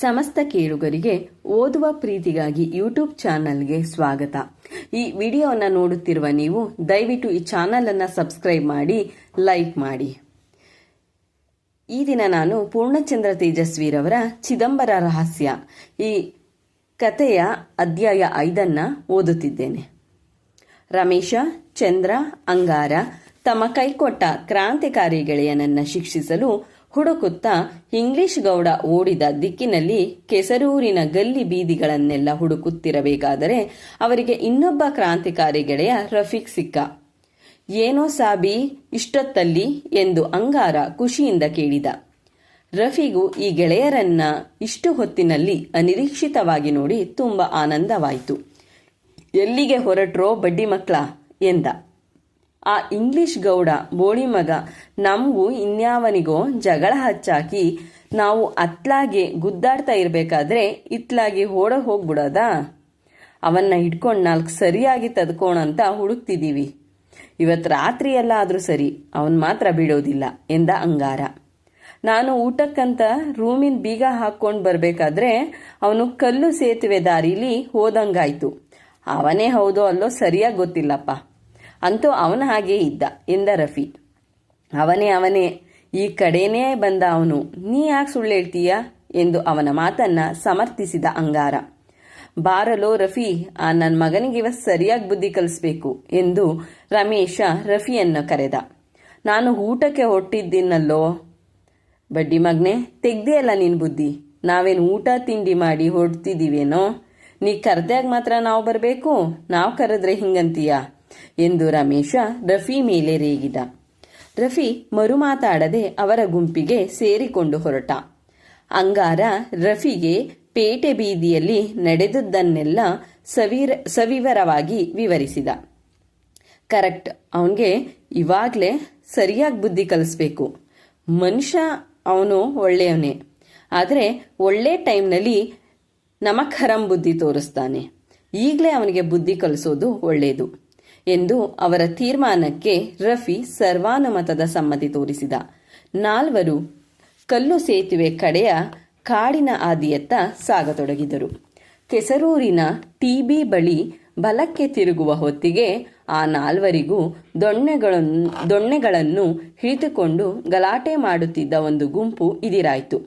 ಸಮಸ್ತ ಕೇಳುಗರಿಗೆ ಓದುವ ಪ್ರೀತಿಗಾಗಿ ಯೂಟ್ಯೂಬ್ ಚಾನಲ್ಗೆ ಸ್ವಾಗತ. ಈ ವಿಡಿಯೋವನ್ನು ನೋಡುತ್ತಿರುವ ನೀವು ದಯವಿಟ್ಟು ಈ ಚಾನಲ್ ಅನ್ನು ಸಬ್ಸ್ಕ್ರೈಬ್ ಮಾಡಿ, ಲೈಕ್ ಮಾಡಿ. ಈ ದಿನ ನಾನು ಪೂರ್ಣಚಂದ್ರ ತೇಜಸ್ವಿರವರ ಚಿದಂಬರ ರಹಸ್ಯ ಈ ಕಥೆಯ ಅಧ್ಯಾಯ ಐದನ್ನ ಓದುತ್ತಿದ್ದೇನೆ. ರಮೇಶ, ಚಂದ್ರ, ಅಂಗಾರ ತಮ್ಮ ಕೈಕೊಟ್ಟ ಕ್ರಾಂತಿಕಾರಿ ಗೆಳೆಯನನ್ನ ಶಿಕ್ಷಿಸಲು ಹುಡುಕುತ್ತಾ ಇಂಗ್ಲಿಷ್ ಗೌಡ ಓಡಿದ ದಿಕ್ಕಿನಲ್ಲಿ ಕೆಸರೂರಿನ ಗಲ್ಲಿ ಬೀದಿಗಳನ್ನೆಲ್ಲ ಹುಡುಕುತ್ತಿರಬೇಕಾದರೆ ಅವರಿಗೆ ಇನ್ನೊಬ್ಬ ಕ್ರಾಂತಿಕಾರಿ ಗೆಳೆಯ ರಫೀಕ್ ಸಿಕ್ಕ. ಏನೋ ಸಾಬಿ, ಇಷ್ಟೊತ್ತಲ್ಲಿ? ಎಂದು ಅಂಗಾರ ಖುಷಿಯಿಂದ ಕೇಳಿದ. ರಫಿಗೂ ಈ ಗೆಳೆಯರನ್ನ ಇಷ್ಟು ಹೊತ್ತಿನಲ್ಲಿ ಅನಿರೀಕ್ಷಿತವಾಗಿ ನೋಡಿ ತುಂಬಾ ಆನಂದವಾಯಿತು. ಎಲ್ಲಿಗೆ ಹೊರಟ್ರೋ ಬಡ್ಡಿ ಮಕ್ಕಳ? ಎಂದ. ಆ ಇಂಗ್ಲಿಷ್ ಗೌಡ ಬೋಳಿ ಮಗ ನಮಗೂ ಇನ್ಯಾವನಿಗೋ ಜಗಳ ಹಚ್ಚಾಕಿ ನಾವು ಅತ್ಲಾಗೆ ಗುದ್ದಾಡ್ತಾ ಇರಬೇಕಾದ್ರೆ ಇತ್ಲಾಗೆ ಓಡ ಹೋಗ್ಬಿಡೋದಾ? ಅವನ್ನ ಹಿಡ್ಕೊಂಡು ನಾಲ್ಕು ಸರಿಯಾಗಿ ತದ್ಕೋಣಂತ ಹುಡುಕ್ತಿದ್ದೀವಿ. ಇವತ್ತು ರಾತ್ರಿ ಎಲ್ಲ ಆದರೂ ಸರಿ, ಅವನ್ ಮಾತ್ರ ಬಿಡೋದಿಲ್ಲ ಎಂದ ಅಂಗಾರ. ನಾನು ಊಟಕ್ಕಂತ ರೂಮಿನ ಬೀಗ ಹಾಕ್ಕೊಂಡು ಬರಬೇಕಾದ್ರೆ ಅವನು ಕಲ್ಲು ಸೇತುವೆ ದಾರಿಲಿ ಹೋದಂಗಾಯ್ತು. ಅವನೇ ಹೌದೋ ಅಲ್ಲೋ ಸರಿಯಾಗಿ ಗೊತ್ತಿಲ್ಲಪ್ಪ. ಅಂತೂ ಅವನ ಹಾಗೆ ಇದ್ದ, ಎಂದ ರಫಿ ಅವನೇ ಅವನೇ, ಈ ಕಡೆನೇ ಬಂದ ಅವನು, ನೀ ಯಾಕೆ ಸುಳ್ಳು ಹೇಳ್ತೀಯ? ಎಂದು ಅವನ ಮಾತನ್ನ ಸಮರ್ಥಿಸಿದ ಅಂಗಾರ. ಬಾರಲೋ ರಫಿ, ಆ ನನ್ನ ಮಗನಿಗೆ ಇವತ್ತು ಸರಿಯಾಗಿ ಬುದ್ಧಿ ಕಲಿಸ್ಬೇಕು, ಎಂದು ರಮೇಶ ರಫಿಯನ್ನು ಕರೆದ. ನಾನು ಊಟಕ್ಕೆ ಹೊಟ್ಟಿದ್ದೀನಲ್ಲೋ? ಬಡ್ಡಿ ಮಗ್ನೆ ತೆಗ್ದಿಯಲ್ಲ ನಿನ್ ಬುದ್ಧಿ. ನಾವೇನು ಊಟ ತಿಂಡಿ ಮಾಡಿ ಹೊಡ್ತಿದ್ದೀವೇನೋ ನೀ ಕರೆದಾಗ ಮಾತ್ರ ನಾವು ಬರಬೇಕು? ನಾವು ಕರೆದ್ರೆ ಹಿಂಗಂತೀಯ? ಎಂದು ರಮೇಶ ರಫಿ ಮೇಲೆ ರೇಗಿದ. ರಫಿ ಮರುಮಾತಾಡದೆ ಅವರ ಗುಂಪಿಗೆ ಸೇರಿಕೊಂಡು ಹೊರಟ. ಅಂಗಾರ ರಫಿಗೆ ಪೇಟೆ ಬೀದಿಯಲ್ಲಿ ನಡೆದದ್ದನ್ನೆಲ್ಲ ಸವಿರ, ಸವಿವರವಾಗಿ ವಿವರಿಸಿದ. ಕರೆಕ್ಟ್, ಅವನಿಗೆ ಇವಾಗಲೇ ಸರಿಯಾಗಿ ಬುದ್ಧಿ ಕಲಿಸ್ಬೇಕು. ಮನುಷ್ಯ ಅವನು ಒಳ್ಳೆಯವನೇ. ಆದರೆ ಒಳ್ಳೆ ಟೈಮ್ನಲ್ಲಿ ನಮಖರಂ ಬುದ್ಧಿ ತೋರಿಸ್ತಾನೆ. ಈಗಲೇ ಅವನಿಗೆ ಬುದ್ಧಿ ಕಲಿಸೋದು ಒಳ್ಳೆಯದು ಎಂದು ಅವರ ತೀರ್ಮಾನಕ್ಕೆ ರಫಿ ಸರ್ವಾನುಮತದ ಸಮ್ಮತಿ ತೋರಿಸಿದ. ನಾಲ್ವರು ಕಲ್ಲು ಸೇತುವೆ ಕಡೆಯ ಕಾಡಿನ ಆದಿಯತ್ತ ಸಾಗತೊಡಗಿದರು. ಕೆಸರೂರಿನ ಟಿಬಿ ಬಳಿ ಬಲಕ್ಕೆ ತಿರುಗುವ ಹೊತ್ತಿಗೆ ಆ ನಾಲ್ವರಿಗೂ ದೊಣ್ಣೆಗಳನ್ನು ದೊಣ್ಣೆಗಳನ್ನು ಹಿಡಿದುಕೊಂಡು ಗಲಾಟೆ ಮಾಡುತ್ತಿದ್ದ ಒಂದು ಗುಂಪು ಇದಿರಾಯಿತು.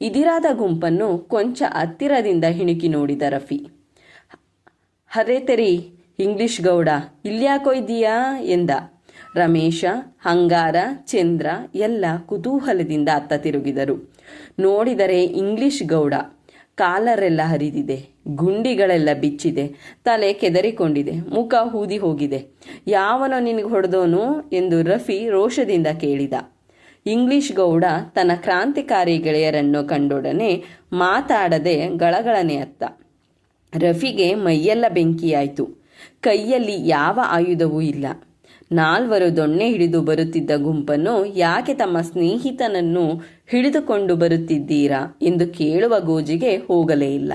ಇದಿರಾದ ಗುಂಪನ್ನು ಕೊಂಚ ಹತ್ತಿರದಿಂದ ಹಿಣುಕಿ ನೋಡಿದ ರಫಿ, ಹರೇ ತೆರಿ ಇಂಗ್ಲಿಷ್ ಗೌಡ, ಇಲ್ಯಾಕೋ ಇದೀಯಾ ಎಂದ. ರಮೇಶ, ಹಂಗಾರ, ಚಂದ್ರ ಎಲ್ಲ ಕುತೂಹಲದಿಂದ ಅತ್ತ ತಿರುಗಿದರು. ನೋಡಿದರೆ ಇಂಗ್ಲಿಷ್ ಗೌಡ, ಕಾಲರೆಲ್ಲ ಹರಿದಿದೆ, ಗುಂಡಿಗಳೆಲ್ಲ ಬಿಚ್ಚಿದೆ, ತಲೆ ಕೆದರಿಕೊಂಡಿದೆ, ಮುಖ ಹೂದಿ ಹೋಗಿದೆ. ಯಾವನೋ ನಿನಗೆ ಹೊಡೆದೋನು? ಎಂದು ರಫಿ ರೋಷದಿಂದ ಕೇಳಿದ. ಇಂಗ್ಲಿಷ್ ಗೌಡ ತನ್ನ ಕ್ರಾಂತಿಕಾರಿ ಗೆಳೆಯರನ್ನು ಕಂಡೊಡನೆ ಮಾತಾಡದೆ ಗಳಗಳನೆ ಅತ್ತ. ರಫಿಗೆ ಮೈಯೆಲ್ಲ ಬೆಂಕಿಯಾಯಿತು. ಕೈಯಲ್ಲಿ ಯಾವ ಆಯುಧವೂ ಇಲ್ಲ. ನಾಲ್ವರು ದೊಣ್ಣೆ ಹಿಡಿದು ಬರುತ್ತಿದ್ದ ಗುಂಪನ್ನು ಯಾಕೆ ತಮ್ಮ ಸ್ನೇಹಿತನನ್ನು ಹಿಡಿದುಕೊಂಡು ಬರುತ್ತಿದ್ದೀರಾ ಎಂದು ಕೇಳುವ ಗೋಜಿಗೆ ಹೋಗಲೇ ಇಲ್ಲ.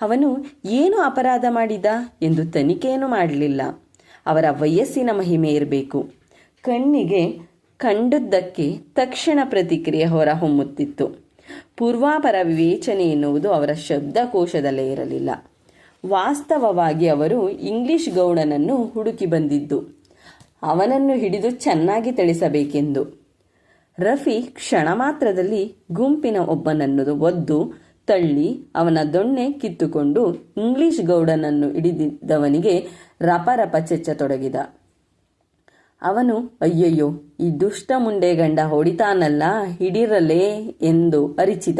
ಅವನು, ಏನು ಅಪರಾಧ ಮಾಡಿದ? ಎಂದು ತನಿಖೆಯನ್ನು ಮಾಡಲಿಲ್ಲ. ಅವರ ವಯಸ್ಸಿನ ಮಹಿಮೆ ಇರಬೇಕು. ಕಣ್ಣಿಗೆ ಕಂಡದ್ದಕ್ಕೆ ತಕ್ಷಣ ಪ್ರತಿಕ್ರಿಯೆ ಹೊರಹೊಮ್ಮುತ್ತಿತ್ತು. ಪೂರ್ವಾಪರ ವಿವೇಚನೆ ಎನ್ನುವುದು ಅವರ ಶಬ್ದಕೋಶದಲ್ಲೇ ಇರಲಿಲ್ಲ. ವಾಸ್ತವವಾಗಿ ಅವರು ಇಂಗ್ಲಿಷ್ ಗೌಡನನ್ನು ಹುಡುಕಿ ಬಂದಿದ್ದು. ಅವನನ್ನು ಹಿಡಿದು ಚೆನ್ನಾಗಿ ತಿಳಿಸಬೇಕೆಂದು. ರಫಿ ಕ್ಷಣ ಮಾತ್ರದಲ್ಲಿ ಗುಂಪಿನ ಒಬ್ಬನನ್ನು ಒದ್ದು, ತಳ್ಳಿ ಅವನ ದೊಣ್ಣೆ ಕಿತ್ತುಕೊಂಡು ಇಂಗ್ಲಿಷ್ ಗೌಡನನ್ನು ಹಿಡಿದಿದ್ದವನಿಗೆ ರಪರಪ ಚೆಚ್ಚತೊಡಗಿದ. ಅವನು, ಅಯ್ಯಯ್ಯೋ, ಈ ದುಷ್ಟ ಮುಂಡೆ ಗಂಡ ಹೊಡಿತಾನಲ್ಲ, ಹಿಡಿರಲೇ ಎಂದು ಅರಿಚಿದ.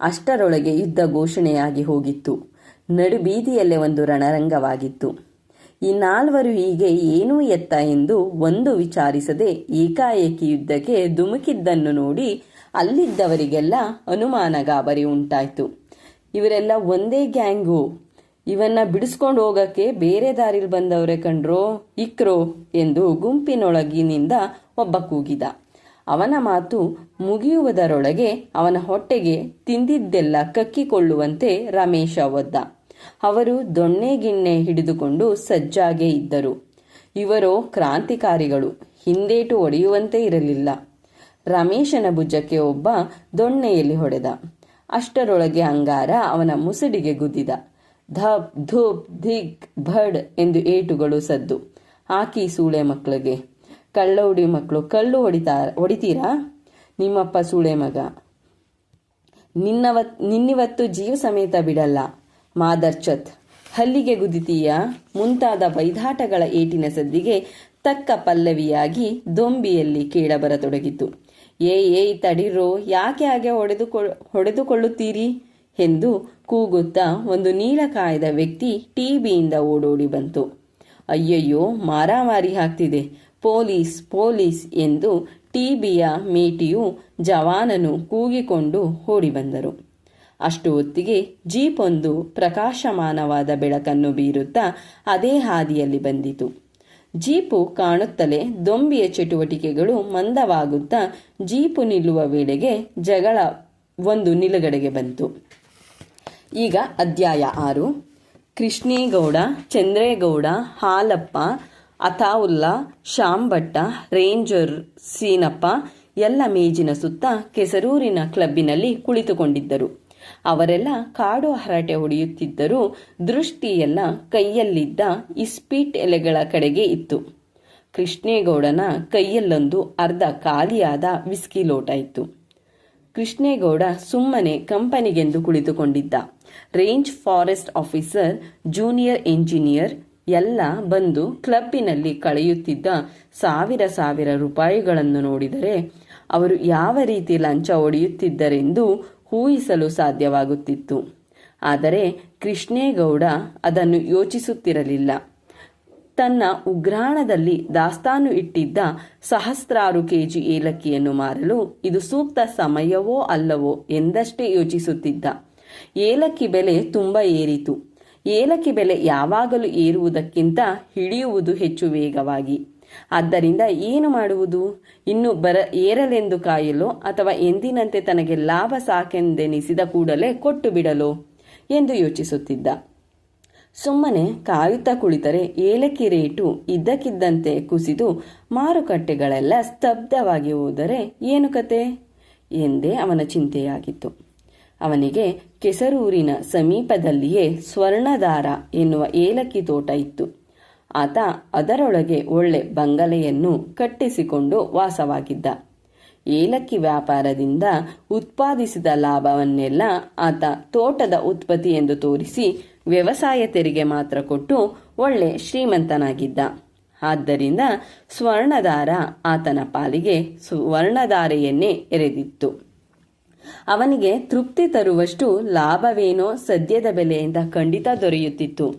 ಅಷ್ಟರೊಳಗೆ ಯುದ್ಧ ಘೋಷಣೆಯಾಗಿ ಹೋಗಿತ್ತು. ನಡುಬೀದಿಯಲ್ಲೇ ಒಂದು ರಣರಂಗವಾಗಿತ್ತು. ಈ ನಾಲ್ವರು ಹೀಗೆ ಏನೂ ಎತ್ತ ಎಂದು ಒಂದು ವಿಚಾರಿಸದೆ ಏಕಾಏಕಿ ಯುದ್ಧಕ್ಕೆ ಧುಮುಕಿದ್ದನ್ನು ನೋಡಿ ಅಲ್ಲಿದ್ದವರಿಗೆಲ್ಲ ಅನುಮಾನ ಗಾಬರಿ ಉಂಟಾಯಿತು. ಇವರೆಲ್ಲ ಒಂದೇ ಗ್ಯಾಂಗು. ಇವನ್ನ ಬಿಡಿಸ್ಕೊಂಡು ಹೋಗಕ್ಕೆ ಬೇರೆ ದಾರಿಲಿ ಬಂದವರೇ ಕಂಡ್ರೋ, ಇಕ್ರೋ ಎಂದು ಗುಂಪಿನೊಳಗಿನಿಂದ ಒಬ್ಬ ಕೂಗಿದ. ಅವನ ಮಾತು ಮುಗಿಯುವುದರೊಳಗೆ ಅವನ ಹೊಟ್ಟೆಗೆ ತಿಂದಿದ್ದೆಲ್ಲ ಕಕ್ಕಿಕೊಳ್ಳುವಂತೆ ರಮೇಶ ಒದ್ದ. ಅವರು ದೊಣ್ಣೆ ಗಿಣ್ಣೆ ಹಿಡಿದುಕೊಂಡು ಸಜ್ಜಾಗೆ ಇದ್ದರು. ಇವರೋ ಕ್ರಾಂತಿಕಾರಿಗಳು, ಹಿಂದೇಟು ಒಡೆಯುವಂತೆ ಇರಲಿಲ್ಲ. ರಮೇಶನ ಭುಜಕ್ಕೆ ಒಬ್ಬ ದೊಣ್ಣೆಯಲ್ಲಿ ಹೊಡೆದ. ಅಷ್ಟರೊಳಗೆ ಅಂಗಾರ ಅವನ ಮುಸುಡಿಗೆ ಗುದ್ದಿದ. ಧಪ್ ಧೂಪ್ ಧಿಕ್ ಭಡ್ ಎಂದು ಏಟುಗಳು ಸದ್ದು. ಆಕಿ ಸೂಳೆ ಮಕ್ಕಳಿಗೆ ಕಳ್ಳೌಡಿ ಮಕ್ಕಳು ಕಳ್ಳು ಹೊಡಿತಾ, ಹೊಡಿತೀರಾ? ನಿಮ್ಮಪ್ಪ ಸುಳೆ ಮಗ. ನಿನ್ನವತ್, ನಿನ್ನಿವತ್ತು ಜೀವ ಸಮೇತ ಬಿಡಲ್ಲ ಮಾದರ್ಚತ್ ಹಲ್ಲಿಗೆ ಗುದಿತೀಯ? ಮುಂತಾದ ಬೈದಾಟಗಳ ಏಟಿನ ಸದ್ದಿಗೆ ತಕ್ಕ ಪಲ್ಲವಿಯಾಗಿ ದೊಂಬಿಯಲ್ಲಿ ಕೇಳಬರತೊಡಗಿತು ಏ ಏ, ತಡಿರೋ, ಯಾಕೆ ಹಾಗೆ ಹೊಡೆದುಕೊ, ಹೊಡೆದುಕೊಳ್ಳುತ್ತೀರಿ? ಎಂದು ಕೂಗುತ್ತಾ ಒಂದು ನೀಲಕಾಯದ ವ್ಯಕ್ತಿ ಟಿಬಿಯಿಂದ ಓಡೋಡಿ ಬಂತು. ಅಯ್ಯಯ್ಯೋ, ಮಾರಾಮಾರಿ ಹಾಕ್ತಿದೆ ಪೊಲೀಸ್ ಪೊಲೀಸ್ ಎಂದು ಟಿಬಿಯ ಮೇಟಿಯು ಜವಾನನು ಕೂಗಿಕೊಂಡು ಓಡಿಬಂದರು. ಅಷ್ಟು ಹೊತ್ತಿಗೆ ಜೀಪ್ ಒಂದು ಪ್ರಕಾಶಮಾನವಾದ ಬೆಳಕನ್ನು ಬೀರುತ್ತಾ ಅದೇ ಹಾದಿಯಲ್ಲಿ ಬಂದಿತು. ಜೀಪು ಕಾಣುತ್ತಲೇ ದೊಂಬಿಯ ಚಟುವಟಿಕೆಗಳು ಮಂದವಾಗುತ್ತಾ ಜೀಪು ನಿಲ್ಲುವ ವೇಳೆಗೆ ಜಗಳ ಒಂದು ನಿಲುಗಡೆಗೆ ಬಂತು. ಈಗ ಅಧ್ಯಾಯ ಆರು. ಕೃಷ್ಣೇಗೌಡ, ಚಂದ್ರೇಗೌಡ, ಹಾಲಪ್ಪ ಅತಾವುಲ್ಲಾ ಭಟ್ಟ ರೇಂಜರ್, ಸೀನಪ್ಪ ಎಲ್ಲ ಮೇಜಿನ ಸುತ್ತ ಕೆಸರೂರಿನ ಕ್ಲಬ್ಬಿನಲ್ಲಿ ಕುಳಿತುಕೊಂಡಿದ್ದರು. ಅವರೆಲ್ಲ ಕಾಡು ಹರಟೆ ಹೊಡೆಯುತ್ತಿದ್ದರೂ ದೃಷ್ಟಿಯೆಲ್ಲ ಕೈಯಲ್ಲಿದ್ದ ಇಸ್ಪೀಟ್ ಎಲೆಗಳ ಕಡೆಗೆ ಇತ್ತು. ಕೃಷ್ಣೇಗೌಡನ ಕೈಯಲ್ಲೊಂದು ಅರ್ಧ ಖಾಲಿಯಾದ ವಿಸ್ಕಿ ಲೋಟ ಇತ್ತು. ಕೃಷ್ಣೇಗೌಡ ಸುಮ್ಮನೆ ಕಂಪನಿಗೆಂದು ಕುಳಿತುಕೊಂಡಿದ್ದ. Range forest officer, junior engineer ಎಲ್ಲ ಬಂದು ಕ್ಲಬ್ಬಿನಲ್ಲಿ ಕಳೆಯುತ್ತಿದ್ದ ಸಾವಿರ ಸಾವಿರ ರೂಪಾಯಿಗಳನ್ನು ನೋಡಿದರೆ ಅವರು ಯಾವ ರೀತಿ ಲಂಚ ಒಡೆಯುತ್ತಿದ್ದರೆಂದು ಊಹಿಸಲು ಸಾಧ್ಯವಾಗುತ್ತಿತ್ತು. ಆದರೆ ಕೃಷ್ಣೇಗೌಡ ಅದನ್ನು ಯೋಚಿಸುತ್ತಿರಲಿಲ್ಲ. ತನ್ನ ಉಗ್ರಾಣದಲ್ಲಿ ದಾಸ್ತಾನು ಇಟ್ಟಿದ್ದ ಸಹಸ್ರಾರು ಕೆಜಿ ಏಲಕ್ಕಿಯನ್ನು ಮಾರಲು ಇದು ಸೂಕ್ತ ಸಮಯವೋ ಅಲ್ಲವೋ ಎಂದಷ್ಟೇ ಯೋಚಿಸುತ್ತಿದ್ದ. ಏಲಕ್ಕಿ ಬೆಲೆ ತುಂಬ ಏರಿತು. ಏಲಕ್ಕಿ ಬೆಲೆ ಯಾವಾಗಲೂ ಏರುವುದಕ್ಕಿಂತ ಹಿಡಿಯುವುದು ಹೆಚ್ಚು ವೇಗವಾಗಿ. ಆದ್ದರಿಂದ ಏನು ಮಾಡುವುದು? ಇನ್ನು ಬರ ಏರಲೆಂದು ಕಾಯಲು ಅಥವಾ ಎಂದಿನಂತೆ ತನಗೆ ಲಾಭ ಸಾಕೆಂದೆನಿಸಿದ ಕೂಡಲೇ ಕೊಟ್ಟು ಬಿಡಲು ಎಂದು ಯೋಚಿಸುತ್ತಿದ್ದ. ಸುಮ್ಮನೆ ಕಾಯುತ್ತಾ ಕುಳಿತರೆ ಏಲಕ್ಕಿ ರೇಟು ಇದ್ದಕ್ಕಿದ್ದಂತೆ ಕುಸಿದು ಮಾರುಕಟ್ಟೆಗಳೆಲ್ಲ ಸ್ತಬ್ಧವಾಗಿ ಹೋದರೆ ಏನು ಕತೆ? ಎಂದೇ ಅವನ ಚಿಂತೆಯಾಗಿತ್ತು. ಅವನಿಗೆ ಕೆಸರೂರಿನ ಸಮೀಪದಲ್ಲಿಯೇ ಸ್ವರ್ಣದಾರ ಎನ್ನುವ ಏಲಕ್ಕಿ ತೋಟ ಇತ್ತು. ಆತ ಅದರೊಳಗೆ ಒಳ್ಳೆ ಬಂಗಲೆಯನ್ನು ಕಟ್ಟಿಸಿಕೊಂಡು ವಾಸವಾಗಿದ್ದ. ಏಲಕ್ಕಿ ವ್ಯಾಪಾರದಿಂದ ಉತ್ಪಾದಿಸಿದ ಲಾಭವನ್ನೆಲ್ಲ ಆತ ತೋಟದ ಉತ್ಪತ್ತಿ ಎಂದು ತೋರಿಸಿ ವ್ಯವಸಾಯ ತೆರಿಗೆ ಮಾತ್ರ ಕೊಟ್ಟು ಒಳ್ಳೆ ಶ್ರೀಮಂತನಾಗಿದ್ದ. ಆದ್ದರಿಂದ ಸ್ವರ್ಣದಾರ ಆತನ ಪಾಲಿಗೆ ಸುವರ್ಣಧಾರೆಯನ್ನೇ ಎರೆದಿತ್ತು. ಅವನಿಗೆ ತೃಪ್ತಿ ತರುವಷ್ಟು ಲಾಭವೇನೋ ಸದ್ಯದ ಬೆಲೆಯಿಂದ ಖಂಡಿತ ದೊರೆಯುತ್ತಿತ್ತು.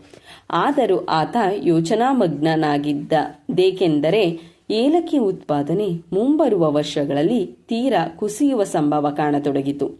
ಆದರೂ ಆತ ಯೋಚನಾಮಗ್ನನಾಗಿದ್ದದೇಕೆಂದರೆ ಏಲಕ್ಕಿ ಉತ್ಪಾದನೆ ಮುಂಬರುವ ವರ್ಷಗಳಲ್ಲಿ ತೀರಾ ಕುಸಿಯುವ ಸಂಭವ ಕಾಣತೊಡಗಿತು.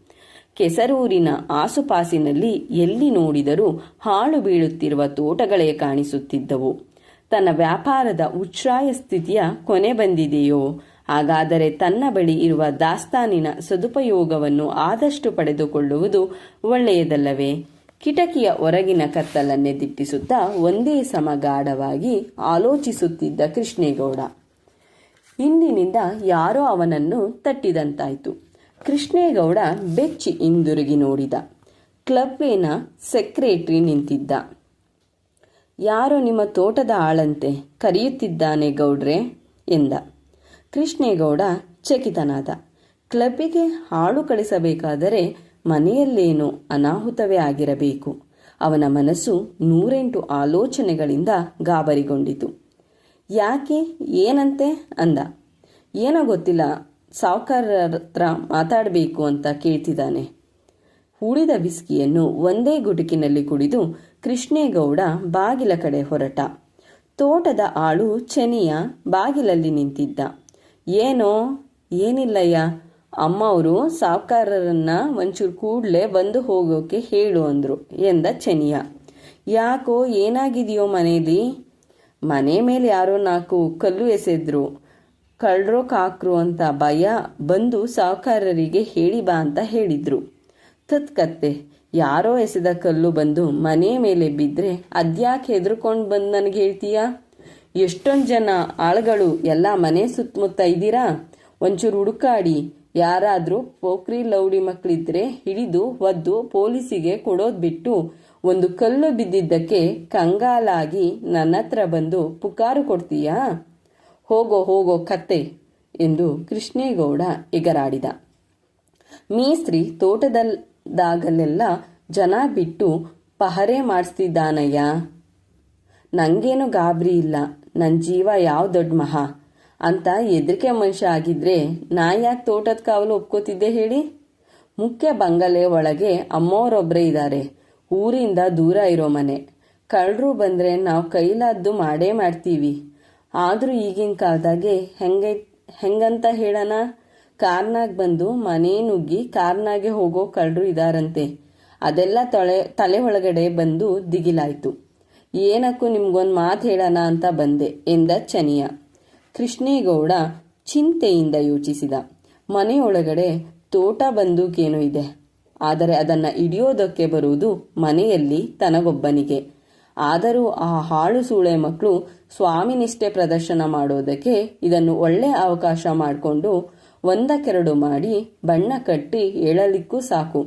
ಕೆಸರೂರಿನ ಆಸುಪಾಸಿನಲ್ಲಿ ಎಲ್ಲಿ ನೋಡಿದರೂ ಹಾಳು ಬೀಳುತ್ತಿರುವ ತೋಟಗಳೇ ಕಾಣಿಸುತ್ತಿದ್ದವು. ತನ್ನ ವ್ಯಾಪಾರದ ಉಚ್ಛ್ರಾಯ ಸ್ಥಿತಿಯ ಕೊನೆ ಬಂದಿದೆಯೋ ಹಾಗಾದರೆ ತನ್ನ ಬಳಿ ಇರುವ ದಾಸ್ತಾನಿನ ಸದುಪಯೋಗವನ್ನು ಆದಷ್ಟು ಪಡೆದುಕೊಳ್ಳುವುದು ಒಳ್ಳೆಯದಲ್ಲವೇ? ಕಿಟಕಿಯ ಹೊರಗಿನ ಕತ್ತಲನ್ನೇ ದಿಟ್ಟಿಸುತ್ತಾ ಒಂದೇ ಸಮ ಗಾಢವಾಗಿ ಆಲೋಚಿಸುತ್ತಿದ್ದ ಕೃಷ್ಣೇಗೌಡ. ಹಿಂದಿನಿಂದ ಯಾರೋ ಅವನನ್ನು ತಟ್ಟಿದಂತಾಯಿತು. ಕೃಷ್ಣೇಗೌಡ ಬೆಚ್ಚಿ ಹಿಂದಿರುಗಿ ನೋಡಿದ. ಕ್ಲಬ್ಬೇನ ಸೆಕ್ರೆಟರಿ ನಿಂತಿದ್ದ. ಯಾರೋ ನಿಮ್ಮ ತೋಟದ ಆಳಂತೆ ಕರೆಯುತ್ತಿದ್ದಾನೆ ಗೌಡ್ರೆ ಎಂದ. ಕೃಷ್ಣೇಗೌಡ ಚಕಿತನಾದ. ಕ್ಲಬ್ಬಿಗೆ ಹಾಳು ಕಳಿಸಬೇಕಾದರೆ ಮನೆಯಲ್ಲೇನೋ ಅನಾಹುತವೇ ಆಗಿರಬೇಕು. ಅವನ ಮನಸ್ಸು ನೂರೆಂಟು ಆಲೋಚನೆಗಳಿಂದ ಗಾಬರಿಗೊಂಡಿತು. ಯಾಕೆ, ಏನಂತೆ ಅಂದ. ಏನೋ ಗೊತ್ತಿಲ್ಲ, ಸಾವುಕಾರರತ್ರ ಮಾತಾಡಬೇಕು ಅಂತ ಕೇಳ್ತಿದ್ದಾನೆ. ಉಳಿದ ವಿಸ್ಕಿಯನ್ನು ಒಂದೇ ಗುಡುಕಿನಲ್ಲಿ ಕುಡಿದು ಕೃಷ್ಣೇಗೌಡ ಬಾಗಿಲ ಕಡೆ ಹೊರಟ. ತೋಟದ ಆಳು ಚೆನಿಯ ಬಾಗಿಲಲ್ಲಿ ನಿಂತಿದ್ದ. ಏನೋ? ಏನಿಲ್ಲಯ್ಯ. ಅಮ್ಮ ಅವರು ಸಾವುಕಾರರನ್ನ ಒಂಚೂರು ಕೂಡಲೇ ಬಂದು ಹೋಗೋಕೆ ಹೇಳು ಅಂದ್ರು ಎಂದ ಚೆನಿಯ. ಯಾಕೋ ಏನಾಗಿದೆಯೋ ಮನೇಲಿ? ಮನೆ ಮೇಲೆ ಯಾರೋ ನಾಲ್ಕು ಕಲ್ಲು ಎಸೆದ್ರು. ಕಳ್ರೋ ಕಾಕ್ರು ಅಂತ ಭಯ ಬಂದು ಸಾವುಕಾರರಿಗೆ ಹೇಳಿ ಬಾ ಅಂತ ಹೇಳಿದ್ರು. ತತ್ಕತ್ತೆ. ಯಾರೋ ಎಸೆದ ಕಲ್ಲು ಬಂದು ಮನೆ ಮೇಲೆ ಬಿದ್ದರೆ ಅದ್ಯಾಕೆ ಹೆದರ್ಕೊಂಡು ಬಂದು ನನಗೆ ಹೇಳ್ತೀಯಾ? ಎಷ್ಟೊಂದು ಜನ ಆಳುಗಳು ಎಲ್ಲ ಮನೆ ಸುತ್ತಮುತ್ತ ಇದ್ದೀರಾ? ಒಂಚೂರು ಹುಡುಕಾಡಿ. ಯಾರಾದರೂ ಪೋಖ್ರಿ ಲೌಡಿ ಮಕ್ಕಳಿದ್ರೆ ಹಿಡಿದು ಒದ್ದು ಪೊಲೀಸಿಗೆ ಕೊಡೋದು ಬಿಟ್ಟು ಒಂದು ಕಲ್ಲು ಬಿದ್ದಿದ್ದಕ್ಕೆ ಕಂಗಾಲಾಗಿ ನನ್ನ ಹತ್ರ ಬಂದು ಪುಕಾರು ಕೊಡ್ತೀಯಾ? ಹೋಗೋ ಹೋಗೋ ಕತ್ತೆ ಎಂದು ಕೃಷ್ಣೇಗೌಡ ಎಗರಾಡಿದ. ಮೇಸ್ತ್ರಿ ತೋಟದಲ್ದಾಗಲೆಲ್ಲ ಜನ ಬಿಟ್ಟು ಪಹರೆ ಮಾಡಿಸ್ತಿದ್ದಾನಯ್ಯ. ನಂಗೇನು ಗಾಬರಿ ಇಲ್ಲ. ನನ್ನ ಜೀವ ಯಾವ ದೊಡ್ಡ ಮಹಾ? ಅಂತ ಎದ್ರಿಕೆ ಮನುಷ್ಯ ಆಗಿದ್ರೆ ನಾ ಯಾಕೆ ತೋಟದ ಕಾವಲು ಒಪ್ಕೋತಿದ್ದೆ ಹೇಳಿ? ಮುಖ್ಯ ಬಂಗಲೆ ಒಳಗೆ ಅಮ್ಮವರೊಬ್ಬರೇ ಇದ್ದಾರೆ ಊರಿಂದ ದೂರ ಇರೋ ಮನೆ. ಕಳ್ಳರು ಬಂದ್ರೆ ನಾವು ಕೈಲಾದ್ದು ಮಾಡೇ ಮಾಡ್ತೀವಿ. ಆದ್ರೂ ಈಗಿನ ಕಾಲದಾಗೆ ಹೆಂಗೆ, ಹೆಂಗಂತ ಹೇಳೋಣ? ಕಾರ್ನಾಗ ಬಂದು ಮನೆ ನುಗ್ಗಿ ಕಾರ್ನಾಗೆ ಹೋಗೋ ಕಳ್ಳರು ಇದಾರಂತೆ. ಅದೆಲ್ಲ ತೊಳೆ, ತಲೆ ಒಳಗಡೆ ಬಂದು ದಿಗಿಲಾಯ್ತು. ಏನಕ್ಕೂ ನಿಮ್ಗೊಂದು ಮಾತು ಹೇಳೋಣ ಅಂತ ಬಂದೆ ಎಂದ ಚನಿಯ. ಕೃಷ್ಣೇಗೌಡ ಚಿಂತೆಯಿಂದ ಯೋಚಿಸಿದ. ಮನೆಯೊಳಗಡೆ ತೋಟ ಬಂದೂಕೇನೋ ಇದೆ. ಆದರೆ ಅದನ್ನು ಹಿಡಿಯೋದಕ್ಕೆ ಬರುವುದು ಮನೆಯಲ್ಲಿ ತನಗೊಬ್ಬನಿಗೆ. ಆದರೂ ಆ ಹಾಳು ಸೂಳೆ ಮಕ್ಕಳು ಸ್ವಾಮಿನಿಷ್ಠೆ ಪ್ರದರ್ಶನ ಮಾಡೋದಕ್ಕೆ ಇದನ್ನು ಒಳ್ಳೆ ಅವಕಾಶ ಮಾಡಿಕೊಂಡು ಒಂದಕ್ಕೆರಡು ಮಾಡಿ ಬಣ್ಣ ಕಟ್ಟಿ ಹೇಳಲಿಕ್ಕೂ ಸಾಕು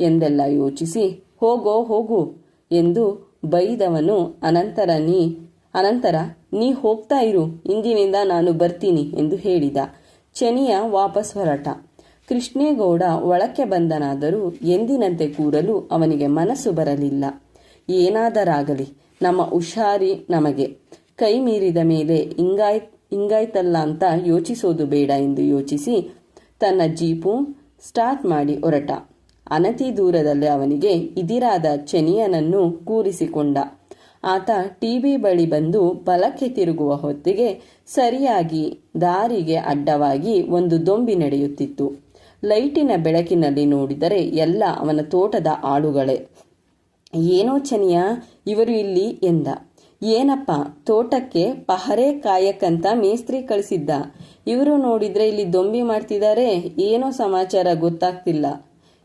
ಎಂದೆಲ್ಲ ಯೋಚಿಸಿ, ಹೋಗೋ ಹೋಗು ಎಂದು ಬೈದವನು, ಅನಂತರ ನೀ ಅನಂತರ ನೀ ಹೋಗ್ತಾ ಇರು, ಇಂದಿನಿಂದ ನಾನು ಬರ್ತೀನಿ ಎಂದು ಹೇಳಿದ. ಚನಿಯ ವಾಪಸ್ ಹೊರಟ. ಕೃಷ್ಣೇಗೌಡ ಒಳಕ್ಕೆ ಬಂದನಾದರೂ ಎಂದಿನಂತೆ ಕೂರಲು ಅವನಿಗೆ ಮನಸ್ಸು ಬರಲಿಲ್ಲ. ಏನಾದರಾಗಲಿ, ನಮ್ಮ ಹುಷಾರಿ ನಮಗೆ. ಕೈ ಮೀರಿದ ಮೇಲೆ ಹಿಂಗಾಯ್ ಹಿಂಗಾಯ್ತಲ್ಲ ಅಂತ ಯೋಚಿಸೋದು ಬೇಡ ಎಂದು ಯೋಚಿಸಿ ತನ್ನ ಜೀಪು ಸ್ಟಾರ್ಟ್ ಮಾಡಿ ಹೊರಟ. ಅನತಿ ದೂರದಲ್ಲಿ ಅವನಿಗೆ ಇದಿರಾದ ಚೆನಿಯನನ್ನು ಕೂರಿಸಿಕೊಂಡ. ಆತ ಟಿಬಿ ಬಳಿ ಬಂದು ಬಲಕ್ಕೆ ತಿರುಗುವ ಹೊತ್ತಿಗೆ ಸರಿಯಾಗಿ ದಾರಿಗೆ ಅಡ್ಡವಾಗಿ ಒಂದು ದೊಂಬಿ ನಡೆಯುತ್ತಿತ್ತು. ಲೈಟಿನ ಬೆಳಕಿನಲ್ಲಿ ನೋಡಿದರೆ ಎಲ್ಲ ಅವನ ತೋಟದ ಆಳುಗಳೇ. ಏನೋ ಚನಿಯ, ಇವರು ಇಲ್ಲಿ ಎಂದ. ಏನಪ್ಪ, ತೋಟಕ್ಕೆ ಪಹರೆ ಕಾಯಕ್ಕಂತ ಮೇಸ್ತ್ರಿ ಕಳಿಸಿದ್ದ. ಇವರು ನೋಡಿದ್ರೆ ಇಲ್ಲಿ ದೊಂಬಿ ಮಾಡ್ತಿದ್ದಾರೆ ಏನೋ ಸಮಾಚಾರ ಗೊತ್ತಾಗ್ತಿಲ್ಲ.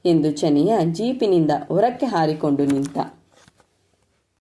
ಎಂದು ಚನಿಯ ಜೀಪಿನಿಂದ ಹೊರಕ್ಕೆ ಹಾರಿಕೊಂಡು ನಿಂತ.